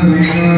Amém.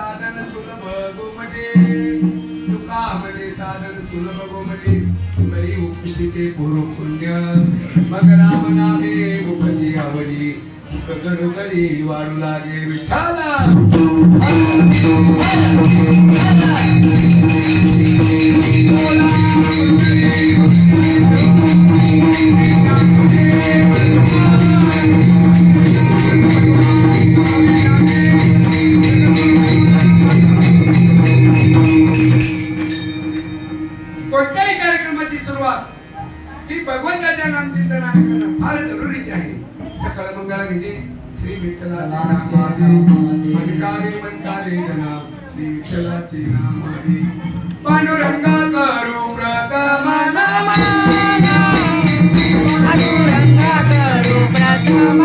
साधन सुलभ गोमटे तुका म्हणे साधन सुलभ गोमटे बरी उपस्थिते पूर्व पुण्य मग राम नामे मुपती आवडी सुखगडगडी वाढू लागे विठाला फार जरुरीचे आहे. सकाळ मंगळ विधी श्री विठ्ठला मनकारे मनकारे जना श्री विठ्ठलाचे नामादे पांडुरंगा करू प्रथम पांडुरंगा करू प्रथम